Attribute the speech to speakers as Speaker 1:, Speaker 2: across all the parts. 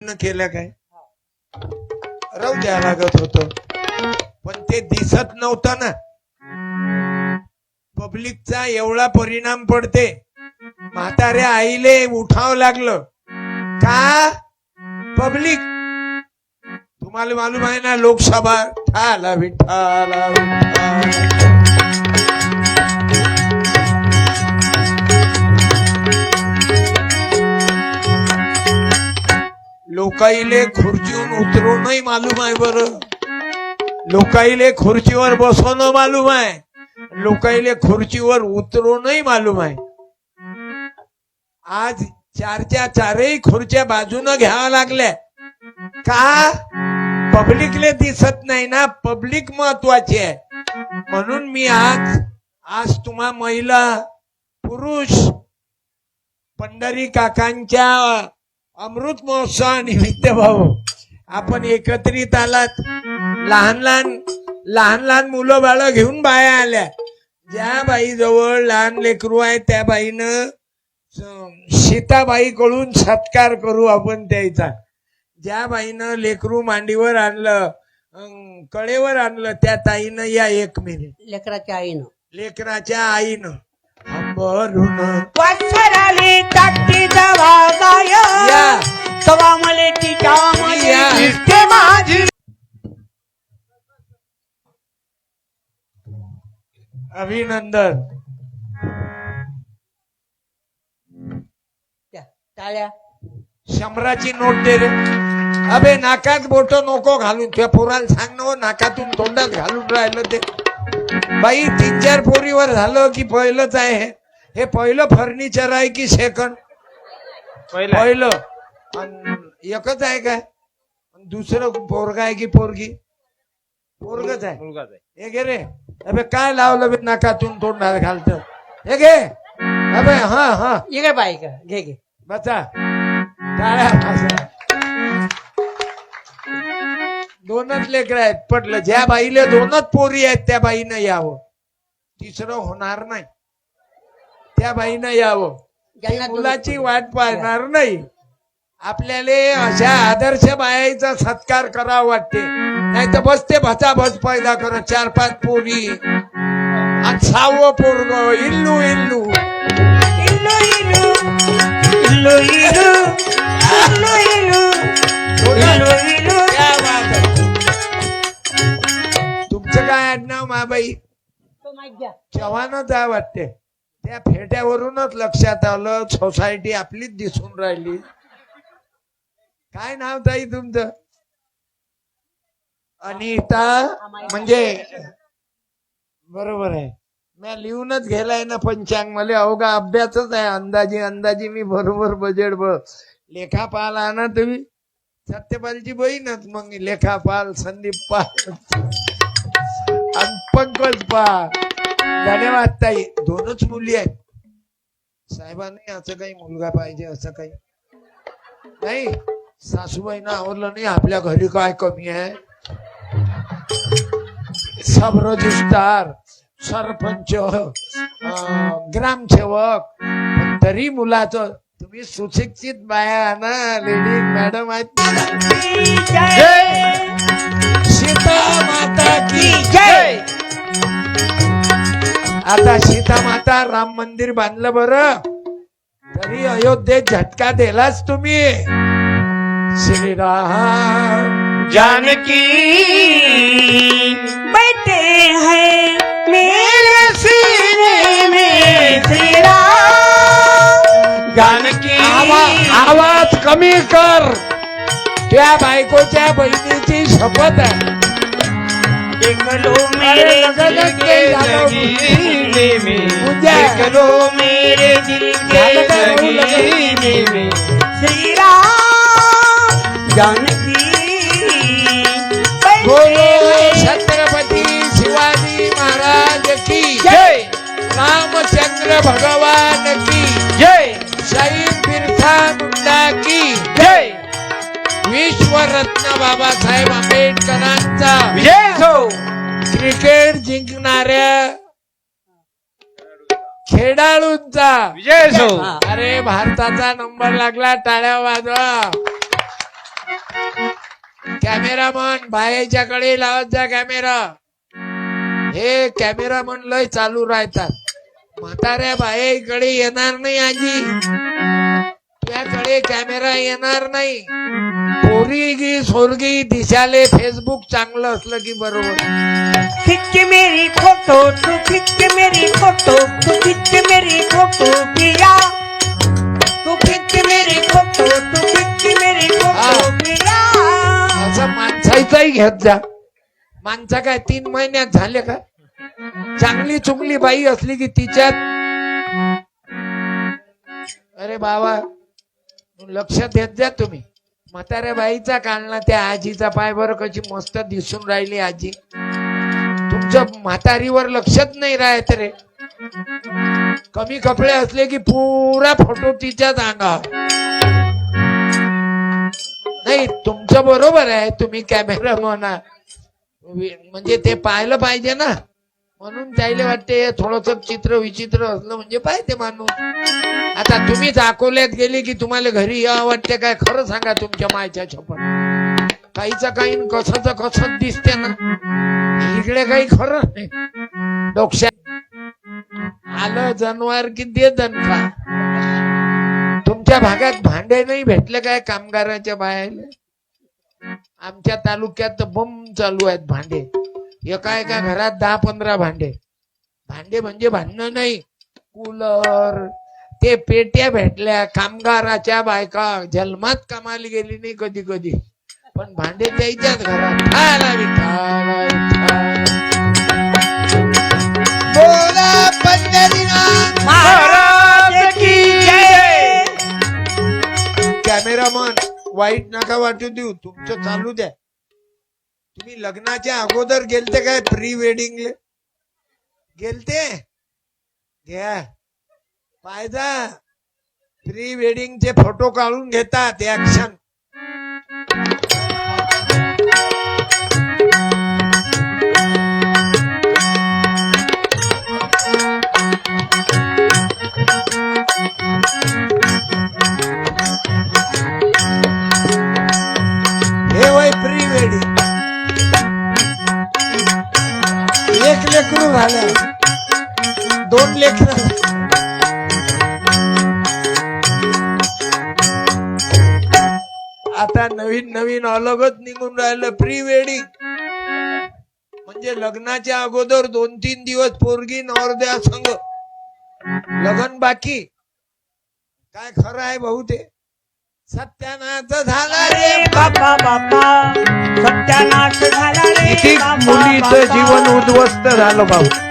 Speaker 1: न केलं काय? राहू द्या लागत होत. पण ते दिसत नव्हतं ना. पब्लिकचा एवढा परिणाम पडते. म्हाताऱ्या आईले उठाव लागलं. का? पब्लिक. तुम्हाला मालूम आहे ना लोकसभा ठाला विठाला विठाला. लोकाईले खुर्चीहून उतरूनही मालूम आहे बर. लोकाईले खुर्चीवर बसवणं मालूम आहे. लोकाईले खुर्चीवर उतरूनही मालूम आहे. आज चारच्या चारही खुर्च्या बाजूनं घ्यावा लागल्या. का? पब्लिकले दिसत नाही ना. पब्लिक महत्वाची आहे. म्हणून मी आज आज तुम्हा महिला पुरुष पंढरी काकांच्या अमृत महोत्सवानिमित्त भाऊ आपण एकत्रित आलात. लहान लहान लहान लहान मुलं बाळ घेऊन बाया आल्या. ज्या बाई जवळ लहान लेकरू आहे त्या बाईनं स- सीताबाईकडून सत्कार करू आपण त्याचा. ज्या बाईनं लेकरू मांडीवर आणलं अं, कडेवर आणलं त्या ताईनं या एक मिनिट.
Speaker 2: लेकराच्या आईनं.
Speaker 1: लेकराच्या आईनं. अंबरून
Speaker 2: वासराली टाकती जवागाय
Speaker 1: या.
Speaker 2: तवा मले तिच्या मले. दिसते माझी.
Speaker 1: अभिनंदन.
Speaker 2: त्या टाळ्या.
Speaker 1: शंभराची नोट दे रे. अबे नाकात बोट नको घालून. तुझ्या पोराला सांग ना हो, नाकातून तोंडात घालून राहिलं ते. बाई तीन चार पोरीवर झालं की पहिलंच आहे. हे हे पहिलं फर्निचर आहे की सेकंड पहिलं एकच आहे काय? दुसरं पोरगा आहे की पोरगी? पोरगच आहे. हे घे रे. अबे काय लावलं बे नाकातून तोंडात घालत? हे घे. अबे हा हा.
Speaker 2: ये काय बाई का घे घे.
Speaker 1: बचा. दोनच लेकर आहेत पटलं. ज्या बाईला दोनच पोरी आहेत त्या बाईनं यावं. तिसरं होणार नाही. त्या बाईनं यावं. मुलाची वाट पाहणार नाही. आपल्याला अशा आदर्श बायाचा सत्कार करावा वाटते. नाही तर बसते भचा भस पैदा करत चार पाच पोरी. आणि सहावं पोरग. इल्लू इल्लू. तुमचं काय आडनाव माबाई? चव्हाणच आहे वाटते. त्या फेट्यावरूनच लक्षात आलं सोसायटी आपलीच दिसून राहिली. काय नाव ताई तुमचं? अनिता म्हणजे बरोबर आहे. मी लिहूनच गेलाय ना पंचांग मला अवघा अभ्यासच आहे. अंदाजी अंदाजी मी बरोबर बजेट बघ लेखापाल आणा तुम्ही. सत्यपालची बहीणच मग लेखापाल संदीप पाल आणि पंकज पाल. धन्यवाद ताई. दोनच मुली आहेत. साहेबांनी असं काही मुलगा पाहिजे असं काही. नाही सासूबाईंना आवडलं नाही. आपल्या घरी काय कमी आहे? सब रजिस्ट्रार सरपंच ग्रामसेवक. तरी मुलाचं तुम्ही सुशिक्षित बाया ना लेडीज मॅडम आहेत. सीता आता सीता माता राम मंदिर बांधलं बर. तरी अयोध्येत झटका दिलाच तुम्ही. श्रीराम
Speaker 3: जानकी
Speaker 2: बैठे हैं मेरे सीने में
Speaker 3: जानकी
Speaker 1: आवा- आवाज कमी कर. त्या बायकोच्या बहिणीची शपथ आहे. पूजा।
Speaker 3: देख लो मेरे दिल के
Speaker 1: लगा लगा लगा।
Speaker 3: में।
Speaker 2: श्री राम जानकी
Speaker 1: बोलो। छत्रपती शिवाजी महाराज की।
Speaker 3: जय।
Speaker 1: रामचंद्र भगवान की।
Speaker 3: जय।
Speaker 1: शाहीर बिरसा मुंडा की।
Speaker 3: जय।
Speaker 1: विश्वरत्न बाबासाहेब आंबेडकरांचा।
Speaker 3: विजय हो।
Speaker 1: क्रिकेट जिंकणाऱ्या खेळाडूंचा
Speaker 3: विजय.
Speaker 1: अरे भारताचा नंबर लागला टाळ्या वाजवा. कॅमेरामन बाहेरच्याकडे लावत जा कॅमेरा. हे कॅमेरामन लय चालू राहतात. म्हाताऱ्या बाहेरकडे येणार नाही आजी. तुझ्याकडे कॅमेरा येणार नाही. पोरी गी सोरगी दिशाले फेसबुक चांगलं असलं की बरोबर.
Speaker 2: खिच मेरी फोटो तू खिच मेरी फोटो तू खिच मेरी फोटो पिया. तू खिच मेरी फोटो तू खिच मेरी फोटो पिया.
Speaker 1: असं माणसाचाही घेत जा. माणसा काय तीन महिन्यात झाले का? चांगली चुंगली बाई असली की तिच्यात अरे बाबा लक्ष देत जा तुम्ही. म्हाताऱ्या बाईचा काढला त्या आजीचा पाय बरं कशी मस्त दिसून राहिली आजी. तुमचं म्हातारीवर लक्षच नाही राहत रे. कमी कपडे असले की पुरा फोटो तिच्याच अंगावर. नाही तुमचं बरोबर आहे तुम्ही कॅमेरा म्हणा म्हणजे ते पाहिलं पाहिजे ना. म्हणून त्याला वाटते थोडस चित्र विचित्र असलं म्हणजे पाहिजे माणूस. आता तुम्हीच अकोल्यात गेली की तुम्हाला घरी यावं वाटते काय? खरं सांगा तुमच्या मायच्या छपन काहीच काही कसाच कसच दिसते ना. इकडे काही खरं नाही. डोक्यात आलं जनवार की दे दणका. तुमच्या भागात भांडे नाही भेटले काय कामगाराच्या बाहेर आमच्या तालुक्यात बम चालू आहेत भांडे. एका एका घरात दहा पंधरा भांडे. भांडे म्हणजे भांडणं नाही. कूलर ते पेट्या भेटल्या कामगाराच्या बायका जन्मात कामाला गेली नाही कधी कधी. पण भांडे द्यायच्याच घरात. विठाला. बोला पंढरीनाथ
Speaker 2: महाराज की जय.
Speaker 1: कॅमेरामन वाईट नका वाटू देऊ. तुमचं चालू द्या. तुम्ही लग्नाच्या अगोदर गेलते काय प्री वेडिंगले? गेलते? घ्या. पायदा प्री वेडिंगचे फोटो काढून घेतात ऍक्शन दोन लेकर आता नवीन नवीन अलगच निघून राहिलं प्री वेडिंग. म्हणजे लग्नाच्या अगोदर दोन तीन दिवस पोरगी नवरद्या संग. लग्न बाकी. काय खरं आहे भाऊ ते? सत्यानाच झाला रे
Speaker 2: बाबा बाबा सत्यानाश झाला रे
Speaker 1: किती मुलीचं. जीवन उद्ध्वस्त झालं भाऊ.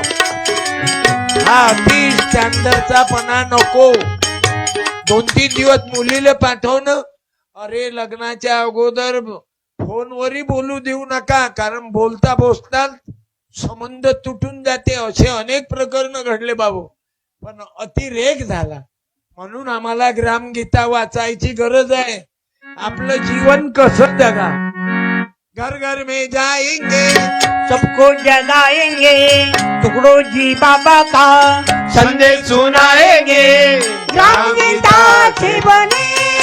Speaker 1: हा अति स्टँडर्डचा पणा नको. दोन तीन दिवस मुलीला पाठवणं. अरे लग्नाच्या अगोदर फोनवरही बोलू देऊ नका कारण बोलता बोलता संबंध तुटून जाते. असे अनेक प्रकरण घडले बाबू. पण अतिरेक झाला. म्हणून आम्हाला ग्रामगीता वाचायची गरज आहे. आपलं जीवन कसं जगा? घर घर में जाएंगे।
Speaker 2: सबको जगाएंगे टुकड़ो जी बाबा का
Speaker 3: संदेश सुनाएंगे।
Speaker 2: राम बने।